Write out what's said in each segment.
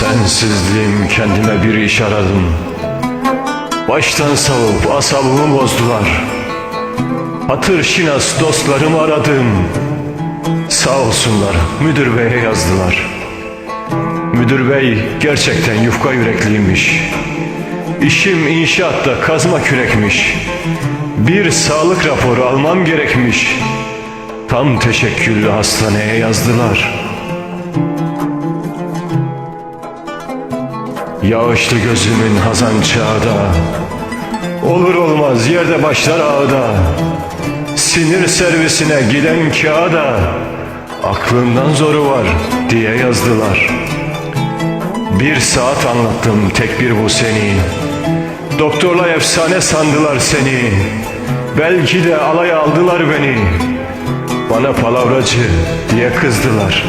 Sensizliğim kendime bir iş aradım. Baştan savup asabımı bozdular. Hatır şinas dostlarımı aradım. Sağ olsunlar müdür beye yazdılar. Müdür bey gerçekten yufka yürekliymiş. İşim inşaatta kazma kürekmiş. Bir sağlık raporu almam gerekmiş. Tam teşekküllü hastaneye yazdılar Yağışlı gözümün hazan çağda. Olur olmaz yerde başlar ağda. Sinir servisine giden kağıda. Aklından zoru var diye yazdılar. Bir saat anlattım tek bir bu seni. Doktorla efsane sandılar seni. Belki de alay aldılar beni. Bana palavracı diye kızdılar.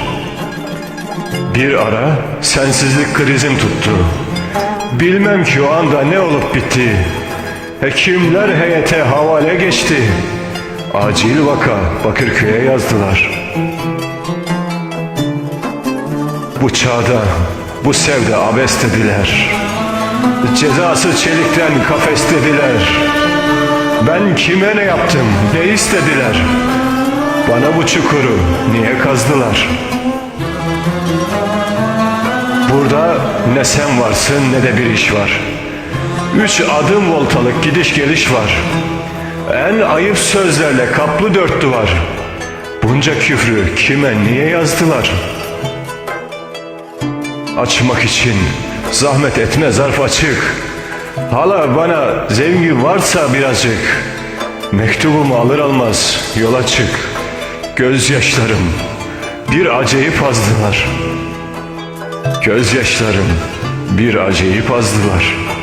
Bir ara sensizlik krizim tuttu. Bilmem ki o anda ne olup bitti. Hekimler heyete havale geçti. Acil vaka Bakırköy'e yazdılar. Bu çağda bu sevde abes dediler. Cezası çelikten kafes dediler. Ben kime ne yaptım ne istediler. Bana bu çukuru niye kazdılar?'' Burada ne sen varsın ne de bir iş var. Üç adım voltalık gidiş geliş var. En ayıp sözlerle kaplı dört duvar. Bunca küfrü kime niye yazdılar? Açmak için zahmet etme zarf açık. Hala bana zevgi varsa birazcık. Mektubumu alır almaz yola çık. Gözyaşlarım bir acayip azdılar.'' Gözyaşlarım bir acayip azdılar.